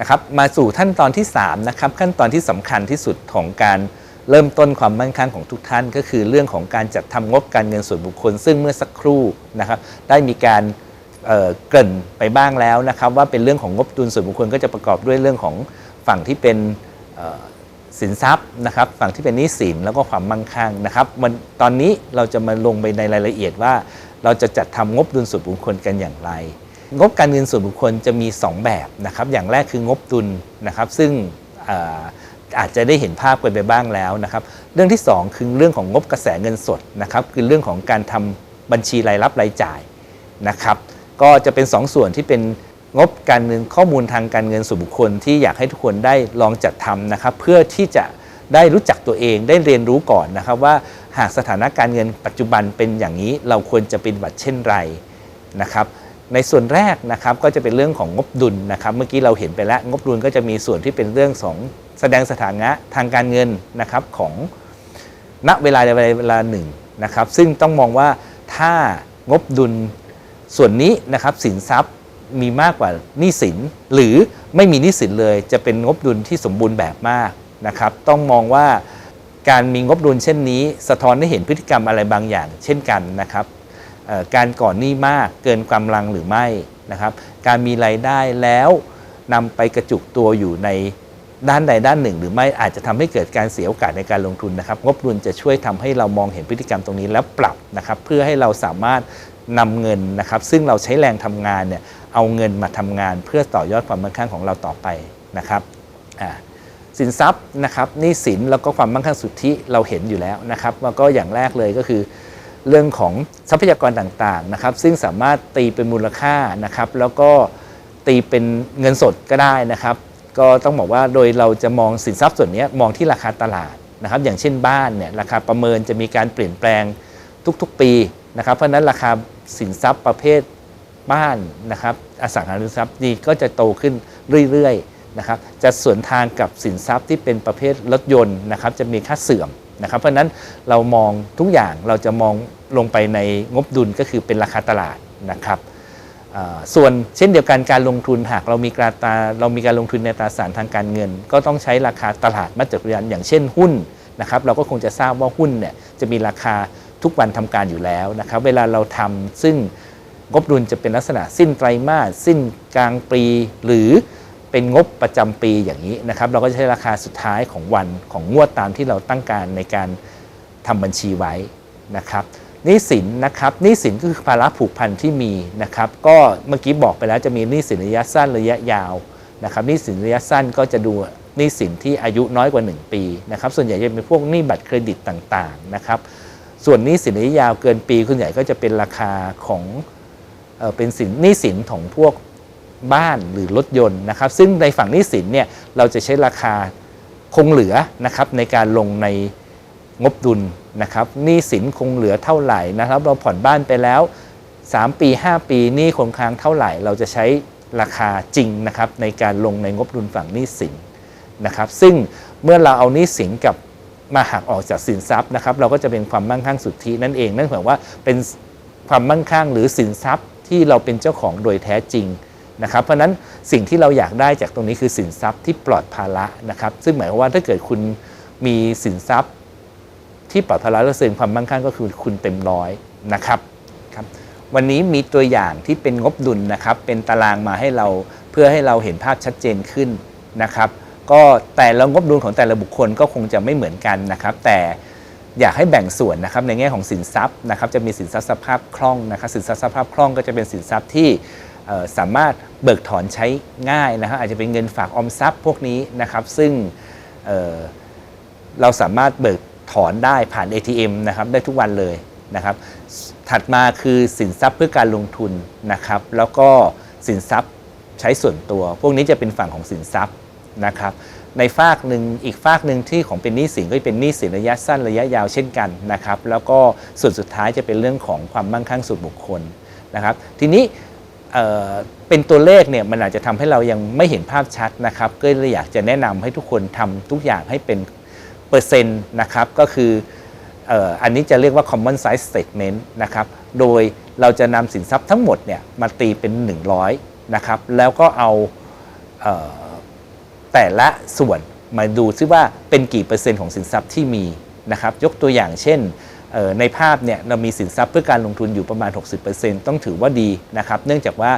นะครับมาสู่ขั้นตอนที่3นะครับขั้นตอนที่สำคัญที่สุดของการเริ่มต้นความมั่งคั่งของทุกท่าน ก็คือเรื่องของการจัดทำงบการเงินส่วนบุคคล ซึ่งเมื่อสักครู่นะครับได้มีการเเกริ่นไปบ้างแล้วนะครับว่าเป็นเรื่องของงบดุลส่วนบุคคลก็จะประกอบด้วยเรื่องของฝั่งที่เป็นสินทรัพย์นะครับฝั่งที่เป็นหนี้สินแล้วก็ความมั่งคั่งนะครับมันตอนนี้เราจะมาลงไปในรายละเอียดว่า เราจะจัดทำงบดุลส่วนบุคคลกันอย่างไร งบการเงินส่วนบุคคลจะมี 2 แบบนะครับ อย่างแรกคืองบดุลนะครับ ซึ่งอาอาจจะได้เห็นภาพกันไปบ้างแล้วนะครับ เรื่องที่ 2 คือเรื่องของงบกระแสเงินสดนะครับ คือเรื่องของการทำบัญชีรายรับรายจ่ายนะครับ ก็จะเป็น2ส่วนที่เป็นงบการเงินข้อมูลทางการเงินส่วนบุคคลที่อยากให้ทุกคนได้ลองจัดทำนะครับ เพื่อที่จะได้รู้จักตัวเองได้เรียนรู้ก่อนนะครับ ว่าหากสถานการณ์เงินปัจจุบันเป็นอย่างนี้เราควรจะเป็นบัตรเช่นไรนะครับ ในส่วนแรกนะครับก็จะเป็นเรื่องของงบดุลนะครับ เมื่อกี้เราเห็นไปแล้วงบดุลก็จะมีส่วนที่เป็นเรื่องของแสดงสถานะทางการเงินนะครับของณเวลาใดเวลาหนึ่งนะครับ ซึ่งต้องมองว่าถ้างบดุลส่วนนี้นะครับสินทรัพย์มีมากกว่าหนี้สิน หรือไม่มีหนี้สินเลยจะเป็นงบดุลที่สมบูรณ์แบบมากนะครับ ต้องมองว่าการมีงบดุลเช่นนี้ สะท้อนให้เห็นพฤติกรรมอะไรบางอย่าง เช่นกันนะครับ การก่อนหนี้มากเกินกำลังหรือไม่นะครับการมีรายได้แล้วนำไปกระจุกตัวอยู่ในด้านใดด้านหนึ่ง หรือไม่อาจจะทำให้เกิดการเสียโอกาสในการลงทุนนะครับ งบดุลจะช่วยทำให้เรามองเห็นพฤติกรรมตรงนี้แล้วปรับนะครับ เพื่อให้เราสามารถนำเงินนะครับ ซึ่งเราใช้แรงทำงานเนี่ยเอาเงินมาทำงาน เพื่อต่อยอดความมั่งคั่งของเราต่อไปนะครับอ่าสินทรัพย์นะครับหนี้สินแล้วก็ความมั่งคั่งสุทธิเราเห็นอยู่แล้วนะครับแล้วก็อย่างแรกเลยก็คือ เรื่องของทรัพยากรต่างๆนะครับ ซึ่งสามารถตีเป็นมูลค่านะครับ แล้วก็ตีเป็นเงินสดก็ได้นะครับ ก็ต้องบอกว่าโดยเราจะมองสินทรัพย์ส่วนนี้มองที่ราคาตลาดนะครับ อย่างเช่นบ้านเนี่ยราคาประเมินจะมีการเปลี่ยนแปลงทุกๆปีนะครับ เพราะนั้นราคาสินทรัพย์ประเภทบ้านนะครับ อสังหาริมทรัพย์นี่ก็จะโตขึ้นเรื่อยๆนะครับ จะสวนทางกับสินทรัพย์ที่เป็นประเภทรถยนต์นะครับ จะมีค่าเสื่อม นะครับเพราะนั้นเรามองทุกอย่างเราจะมองลงไปในงบดุลก็คือเป็นราคาตลาดนะครับส่วนเช่นเดียวกันการลงทุนหากเรามีการตาเรามีการลงทุนในตราสารทางการเงิน ก็ต้องใช้ราคาตลาดมาตรฐานอย่างเช่นหุ้นนะครับเราก็คงจะทราบว่าหุ้นเนี่ยจะมีราคาทุกวันทำการอยู่แล้วนะครับเวลาเราทำซึ่งงบดุลจะเป็นลักษณะสิ้นไตรมาสสิ้นกลางปีหรือ เป็นงบประจำปีอย่างนี้นะครับ เราก็ใช้ราคาสุดท้ายของวันของงวดตามที่เราตั้งการในการทำบัญชีไว้นะครับนี้สินนะครับนี้สินก็คือภาระผูกพันที่มีนะครับ ก็เมื่อกี้บอกไปแล้วจะมีนี้สินระยะสั้นระยะยาวนะครับนี้สินระยะสั้นก็จะดูนี้สินที่อายุน้อยกว่า 1 ปีนะครับส่วนใหญ่จะเป็นพวกหนี้บัตรเครดิตต่างๆนะครับ ส่วนนี้สินระยะยาวเกินปีส่วนใหญ่ก็จะเป็นราคาของเออเป็นสินนี้สินของพวก บ้านหรือรถยนต์นะครับซึ่งในฝั่งหนี้สินเนี่ยเราจะใช้ราคาคงเหลือนะครับในการลงในงบดุลนะครับหนี้สินคงเหลือเท่าไหร่นะครับ เราผ่อนบ้านไปแล้ว 3 ปี 5 ปีหนี้คงค้างเท่าไหร่ เราจะใช้ราคาจริงนะครับในการลงในงบดุลฝั่งหนี้สินนะครับ ซึ่งเมื่อเราเอาหนี้สินกับมาหักออกจากสินทรัพย์นะครับ เราก็จะเป็นความมั่งคั่งสุทธินั่นเองนั่นหมายว่าเป็นความมั่งคั่งหรือสินทรัพย์ที่เราเป็นเจ้าของโดยแท้จริง นะครับเพราะนั้นสิ่งที่เราอยากได้จากตรงนี้คือสินทรัพย์ที่ปลอดภาระนะครับซึ่งหมายความว่าถ้าเกิดคุณมีสินทรัพย์ที่ปลอดภาระและเสริมความมั่งคั่งก็คือคุณเต็มร้อยนะครับครับ วันนี้มีตัวอย่างที่เป็นงบดุลนะครับ เป็นตารางมาให้เราเพื่อให้เราเห็นภาพชัดเจนขึ้นนะครับ ก็แต่ละงบดุลของแต่ละบุคคลก็คงจะไม่เหมือนกันนะครับ แต่อยากให้แบ่งส่วนนะครับในแง่ของสินทรัพย์นะครับ จะมีสินทรัพย์สภาพคล่องนะครับ สินทรัพย์สภาพคล่องก็จะเป็นสินทรัพย์ที่ สามารถเบิกถอนใช้ง่ายนะครับอาจจะเป็นเงินฝากออมทรัพย์พวกนี้นะครับ ซึ่งเเราสามารถเบิกถอนได้ผ่าน ATM นะครับได้ทุกวันเลยนะครับ ถัดมาคือสินทรัพย์เพื่อการลงทุนนะครับ แล้วก็สินทรัพย์ใช้ส่วนตัว พวกนี้จะเป็นฝั่งของสินทรัพย์นะครับในฝากหนึ่งอีกฝากหนึ่งที่ของเป็นหนี้สินก็จะเป็นหนี้สินระยะสั้นระยะยาวเช่นกันนะครับ แล้วก็ส่วนสุดท้ายจะเป็นเรื่องของความมั่งคั่งส่วนบุคคลนะครับ ทีนี้ เป็นตัวเลขเนี่ยมันอาจจะทำให้เรายังไม่เห็นภาพชัดนะครับ ก็เลยอยากจะแนะนำให้ทุกคนทำทุกอย่างให้เป็นเปอร์เซ็นต์นะครับ ก็คืออันนี้จะเรียกว่า common size statement นะครับ โดยเราจะนำสินทรัพย์ทั้งหมดเนี่ยมาตีเป็น 100 นะครับ แล้วก็เอาเออแต่ละส่วนมาดูซิว่าเป็นกี่เปอร์เซ็นต์ของสินทรัพย์ที่มีนะครับ ยกตัวอย่างเช่น ในภาพเนี่ยเรามีสินทรัพย์เพื่อการลงทุนอยู่ประมาณ 60%ต้องถือว่าดีนะครับ เนื่องจากว่า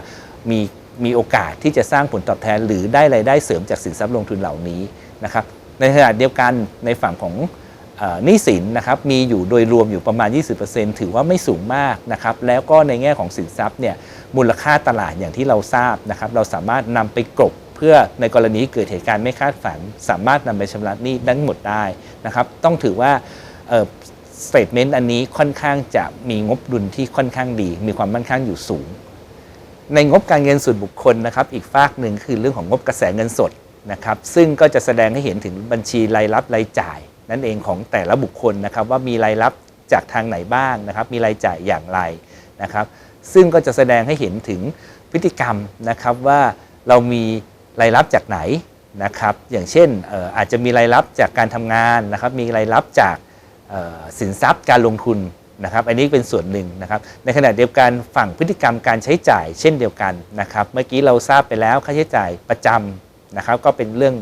มีมีโอกาสที่จะสร้างผลตอบแทน หรือได้รายได้เสริมจากสินทรัพย์ลงทุนเหล่านี้นะครับ ในขณะเดียวกันในฝั่งของหนี้สินนะครับมีอยู่โดยรวมอยู่ประมาณ 20%ถือว่าไม่สูงมากนะครับ แล้วก็ในแง่ของสินทรัพย์เนี่ยมูลค่าตลาดอย่างที่เราทราบนะครับ เราสามารถนำไปกลบเพื่อในกรณีเกิดเหตุการณ์ไม่คาดฝัน สามารถนำไปชำระหนี้ทั้งหมดได้นะครับ ต้องถือว่า สเตทเมนต์อันนี้ค่อนข้างจะมีงบดุลที่ค่อนข้างดี มีความมั่นคงอยู่สูง ในงบการเงินส่วนบุคคลนะครับ อีกฝากหนึ่งคือเรื่องของงบกระแสเงินสดนะครับ ซึ่งก็จะแสดงให้เห็นถึงบัญชีรายรับรายจ่าย นั่นเองของแต่ละบุคคลนะครับ ว่ามีรายรับจากทางไหนบ้างนะครับ มีรายจ่ายอย่างไรนะครับ ซึ่งก็จะแสดงให้เห็นถึงพฤติกรรมนะครับว่าเรามีรายรับจากไหนนะครับ อย่างเช่นอาจจะมีรายรับจากการทำงานนะครับ มีรายรับจาก สินทรัพย์การลงทุนนะครับอันนี้เป็นส่วนหนึ่งนะครับในขณะเดียวกันฝั่งพฤติกรรมการใช้จ่ายเช่นเดียวกันนะครับเมื่อกี้เราทราบไปแล้วค่าใช้จ่ายประจำนะครับก็เป็นเรื่อง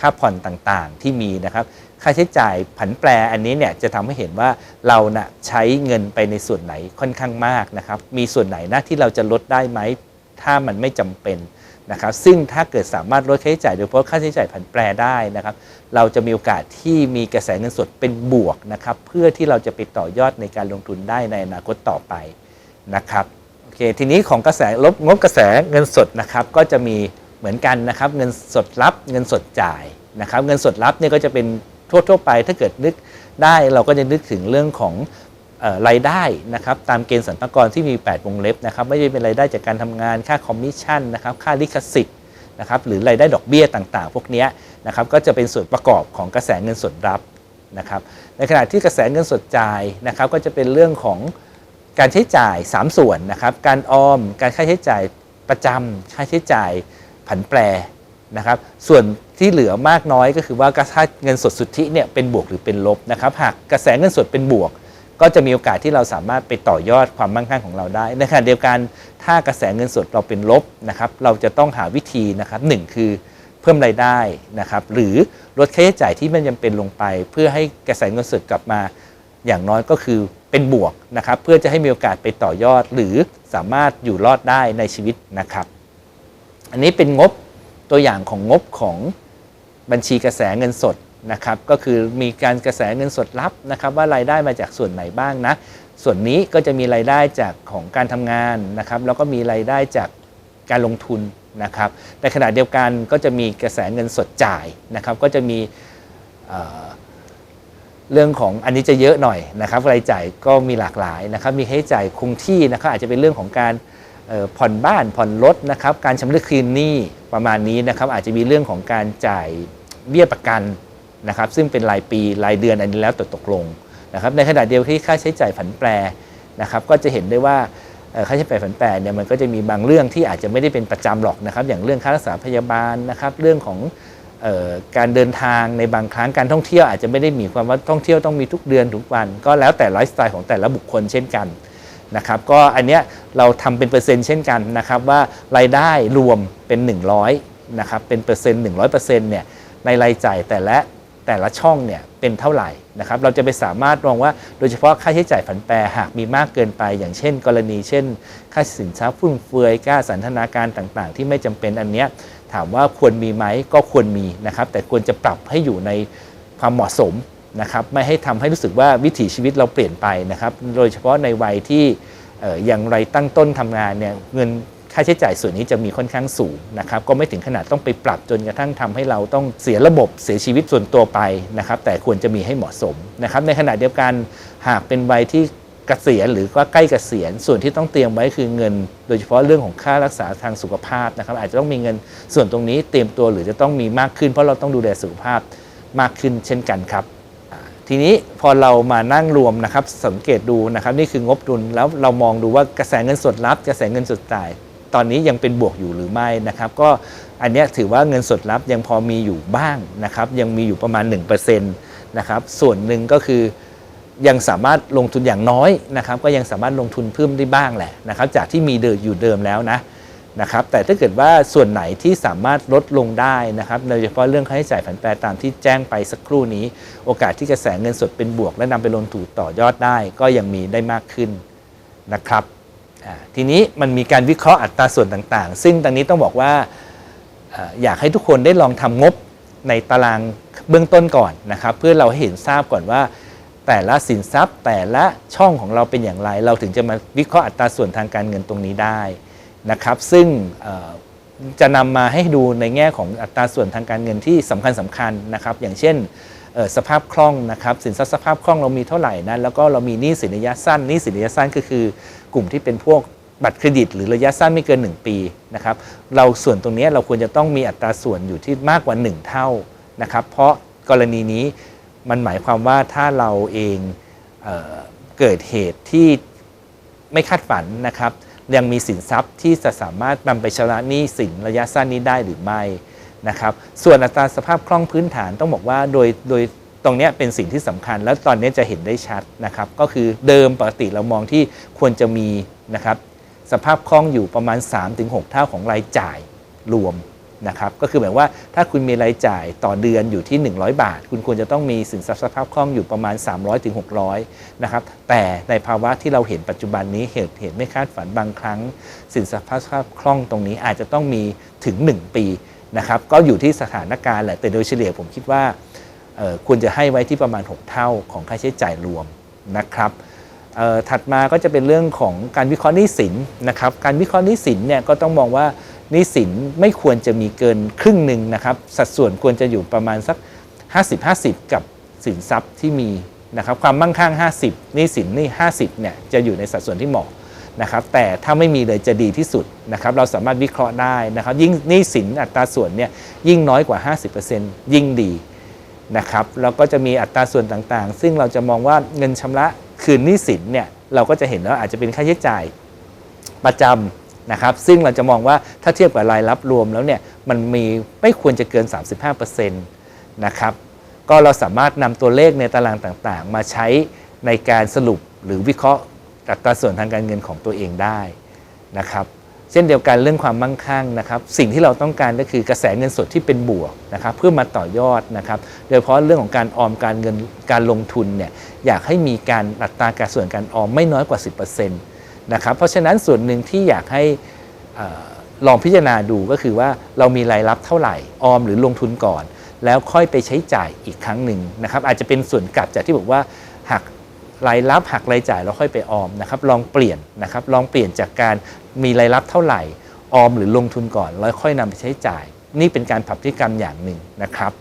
ค่าผ่อนต่างๆที่มีนะครับค่าใช้จ่ายผันแปรอันนี้เนี่ยจะทำให้เห็นว่าเรานะ่ะใช้เงินไปในส่วนไหนค่อนข้างมากนะครับมีส่วนไหนนะที่เราจะลดได้ไหม ถ้ามันไม่จำเป็นนะครับซึ่งถ้าเกิดสามารถลดค่าใช้จ่ายโดยเฉพาะค่าใช้จ่ายผันแปรได้นะครับ เราจะมีโอกาสที่มีกระแสเงินสดเป็นบวกนะครับ เพื่อที่เราจะไปต่อยอดในการลงทุนได้ในอนาคตต่อไปนะครับโอเคทีนี้ของกระแสลบงบกระแสเงินสดนะครับ ก็จะมีเหมือนกันนะครับ เงินสดรับเงินสดจ่ายนะครับ เงินสดรับเนี่ยก็จะเป็นทั่วๆไป ถ้าเกิดนึกได้เราก็จะนึกถึงเรื่องของ รายได้นะครับตามเกณฑ์สรรพากรที่มี 8 วงเล็บนะครับไม่ใช่เป็นรายได้จากการทำงานค่าคอมมิชชั่นนะครับค่าลิขสิทธิ์นะครับหรือรายได้ดอกเบี้ยต่างๆ พวกนี้นะครับก็จะเป็นส่วนประกอบของกระแสเงินสดรับนะครับในขณะที่กระแสเงินสดจ่ายนะครับก็จะเป็นเรื่องของการใช้จ่าย 3 ส่วนนะครับการออมการค่าใช้จ่ายประจำค่าใช้จ่ายผันแปรนะครับส่วนที่เหลือมากน้อยก็คือว่ากระถ้าเงินสดสุทธิเนี่ยเป็นบวกหรือเป็นลบนะครับหากกระแสเงินสดเป็นบวก ก็จะมีโอกาสที่เราสามารถไปต่อยอดความมั่งคั่งของเราได้ในขณะเดียวกันถ้ากระแสเงินสดเราเป็นลบนะครับเราจะต้องหาวิธีนะครับหนึ่งคือเพิ่มรายได้นะครับหรือลดค่าใช้จ่ายที่ไม่จำเป็นลงไป เพื่อให้กระแสเงินสดกลับมาอย่างน้อยก็คือเป็นบวกนะครับ เพื่อจะให้มีโอกาสไปต่อยอดหรือสามารถอยู่รอดได้ในชีวิตนะครับ อันนี้เป็นงบตัวอย่างของงบของบัญชีกระแสเงินสด นะครับก็คือมีการกระแสเงินสดรับนะครับว่ารายได้มาจากส่วนไหนบ้างนะ ส่วนนี้ก็จะมีรายได้จากของการทำงานนะครับแล้วก็มีรายได้จากการลงทุนนะครับในขณะเดียวกันก็จะมีกระแสเงินสดจ่ายนะครับก็จะมีเเรื่องของอันนี้จะเยอะหน่อยนะครับรายจ่ายก็มีหลากหลายนะครับมีค่าใช้จ่ายคงที่นะครับอาจจะเป็นเรื่องของการผ่อนบ้านผ่อนรถนะครับการชำระคืนหนี้ประมาณนี้นะครับอาจจะมีเรื่องของการจ่ายเบี้ยประกัน นะครับซึ่งเป็นรายปีรายเดือนอันนี้แล้วแต่ตกลงนะครับในขณะเดียวที่ค่าใช้จ่ายผันแปรนะครับก็จะเห็นได้ว่าค่าใช้จ่ายผันแปรเนี่ยมันก็จะมีบางเรื่องที่อาจจะไม่ได้เป็นประจำหรอกนะครับ อย่างเรื่องค่ารักษาพยาบาลนะครับเรื่องของออการเดินทางในบางครั้งการท่องเที่ยวอาจจะไม่ได้มีความว่าท่องเที่ยวต้องมีทุกเดือนทุกวัน ก็แล้วแต่ไลฟ์สไตล์ของแต่ละบุคคลเช่นกันนะครับก็อันเนี้ยเราทำเป็นเปอร์เซ็นต์เช่นกันนะครับว่ารายได้รวมเป็น 100นะครับเป็นเปอร์เซ็นต์100%เนี่ยในรายจ่ายแต่ละ แต่ละช่องเนี่ยเป็นเท่าไหร่นะครับเราจะไปสามารถมองว่าโดยเฉพาะค่าใช้จ่ายผันแปรหากมีมากเกินไป อย่างเช่น กรณีเช่น ค่าสินทรัพย์ฟุ่มเฟือยค่าสันทนาการต่างๆ ที่ไม่จำเป็นอันเนี้ยถามว่าควรมีไหมก็ควรมีนะครับแต่ควรจะปรับให้อยู่ในความเหมาะสมนะครับไม่ให้ทำให้รู้สึกว่าวิถีชีวิตเราเปลี่ยนไปนะครับโดยเฉพาะในวัยที่เอ่อยังไรตั้งต้นทำงานเนี่ยเงิน ค่าใช้จ่ายส่วนนี้จะมีค่อนข้างสูงนะครับก็ไม่ถึงขนาดต้องไปปรับจนกระทั่งทำให้เราต้องเสียระบบเสียชีวิตส่วนตัวไปนะครับแต่ควรจะมีให้เหมาะสมนะครับในขณะเดียวกันหากเป็นวัยที่เกษียณหรือก็ใกล้เกษียณส่วนที่ต้องเตรียมไว้คือเงิน โดยเฉพาะเรื่องของค่ารักษาทางสุขภาพนะครับ อาจจะต้องมีเงินส่วนตรงนี้เตรียมตัวหรือจะต้องมีมากขึ้น เพราะเราต้องดูแลสุขภาพมากขึ้นเช่นกันครับ ทีนี้พอเรามานั่งรวมนะครับสังเกตดูนะครับนี่คืองบดุลแล้วเรามองดูว่ากระแสเงินสดรับ กระแสเงินสดจ่าย ตอนนี้ยังเป็นบวกอยู่หรือไม่นะครับก็อันนี้ถือว่าเงินสดรับยังพอมีอยู่บ้างนะครับยังมีอยู่ประมาณ 1%นะครับส่วนหนึ่งก็คือยังสามารถลงทุนอย่างน้อยนะครับก็ยังสามารถลงทุนเพิ่มได้บ้างแหละนะครับจากที่มีเดิมอยู่เดิมแล้วนะนะครับแต่ถ้าเกิดว่าส่วนไหนที่สามารถลดลงได้นะครับโดยเฉพาะเรื่องค่าใช้จ่ายผันแปรตามที่แจ้งไปสักครู่นี้ โอกาสที่กระแสเงินสดเป็นบวก และนำไปลงทุนต่อยอดได้ ก็ยังมีได้มากขึ้นนะครับ ทีนี้มันมีการวิเคราะห์อัตราส่วนต่างๆ ซึ่งตอนนี้ต้องบอกว่าอยากให้ทุกคนได้ลองทำงบในตารางเบื้องต้นก่อนนะครับ เพื่อเราให้เห็นทราบก่อนว่า แต่ละสินทรัพย์ แต่ละช่องของเราเป็นอย่างไร เราถึงจะมาวิเคราะห์อัตราส่วนทางการเงินตรงนี้ได้นะครับ ซึ่งจะนำมาให้ดูในแง่ของอัตราส่วนทางการเงินที่สำคัญสำคัญนะครับ อย่างเช่น สภาพคล่องนะครับสินทรัพย์สภาพคล่องเรามีเท่าไหร่นั้นแล้วก็เรามีหนี้สินระยะสั้นหนี้สินระยะสั้นก็คือกลุ่มที่เป็นพวกบัตรเครดิต หรือระยะสั้นไม่เกิน 1 ปีนะครับเราส่วนตรงนี้เราควรจะต้องมีอัตราส่วนอยู่ที่มากกว่า 1 เท่านะครับเพราะกรณีนี้มันหมายความว่าถ้าเราเองเออเกิดเหตุที่ไม่คาดฝันนะครับยังมีสินทรัพย์ที่จะสามารถนำไปชำระหนี้สินระยะสั้นนี้ได้หรือไม่ นะครับส่วนอัตราสภาพคล่องพื้นฐานต้องบอกว่าโดยโดยตรงเนี้ยเป็นสิ่งที่สำคัญ แล้วตอนนี้จะเห็นได้ชัดนะครับ ก็คือเดิมปกติเรามองที่ควรจะมีนะครับสภาพคล่องอยู่ประมาณ 3-6 เท่าของรายจ่ายรวมนะครับก็คือหมายว่าถ้าคุณมีรายจ่ายต่อเดือนอยู่ที่ 100 บาท คุณควรจะต้องมีสินทรัพย์สภาพคล่องอยู่ประมาณ 300-600นะครับแต่ในภาวะที่เราเห็นปัจจุบันนี้เหตุเหตุไม่คาดฝันบางครั้ง สินทรัพย์สภาพคล่องตรงนี้อาจจะต้องมีถึง 1 ปี นะครับก็อยู่ที่สถานการณ์แหละแต่โดยเฉลี่ยผมคิดว่าควรจะให้ไว้ที่ประมาณ 6 เท่าของค่าใช้จ่ายรวมนะครับถัดมาก็จะเป็นเรื่องของการวิเคราะห์หนี้สินนะครับการวิเคราะห์หนี้สินเนี่ยก็ต้องมองว่าหนี้สินไม่ควรจะมีเกินครึ่งหนึ่งนะครับสัดส่วนควรจะอยู่ประมาณสัก 50-50 กับสินทรัพย์ที่มีนะครับความมั่งคั่ง 50หนี้สินนี่50เนี่ยจะอยู่ในสัดส่วนที่เหมาะ นะครับแต่ถ้าไม่มีเลยจะดีที่สุดนะครับเราสามารถวิเคราะห์ได้นะครับยิ่งหนี้สินอัตราส่วนเนี่ยยิ่งน้อยกว่า 50%ยิ่งดีนะครับแล้วก็จะมีอัตราส่วนต่างๆ ซึ่งเราจะมองว่าเงินชำระคืนหนี้สินเนี่ยเราก็จะเห็นว่าอาจจะเป็นค่าใช้จ่ายประจำนะครับซึ่งเราจะมองว่าถ้าเทียบกับรายรับรวมแล้วเนี่ยมันมีไม่ควรจะเกิน 35%นะครับก็เราสามารถนำตัวเลขในตารางต่างๆ มาใช้ในการสรุปหรือวิเคราะห์ อัตราส่วนทางการเงินของตัวเองได้นะครับเช่นเดียวกันเรื่องความมั่งคั่งนะครับสิ่งที่เราต้องการก็คือกระแสเงินสดที่เป็นบวกนะครับเพื่อมาต่อยอดนะครับโดยเฉพาะเรื่องของการออมการเงินการลงทุนเนี่ยอยากให้มีการอัตราการส่วนการออมไม่น้อยกว่า 10%นะครับเพราะฉะนั้นส่วนหนึ่งที่อยากให้ออลองพิจารณาดูก็คือว่าเรามีรายรับเท่าไหร่ออมหรือลงทุนก่อน แล้วค่อยไปใช้จ่ายอีกครั้งหนึ่งนะครับอาจจะเป็นส่วนกลับจากที่บอกว่าหัก รายรับหักรายจ่ายเราค่อยไปออมนะครับลองเปลี่ยนนะครับลองเปลี่ยนจากการมีรายรับเท่าไหร่ออมหรือลงทุนก่อนแล้วค่อยนำไปใช้จ่าย นี่เป็นการปรับพฤติกรรมอย่างหนึ่งนะครับ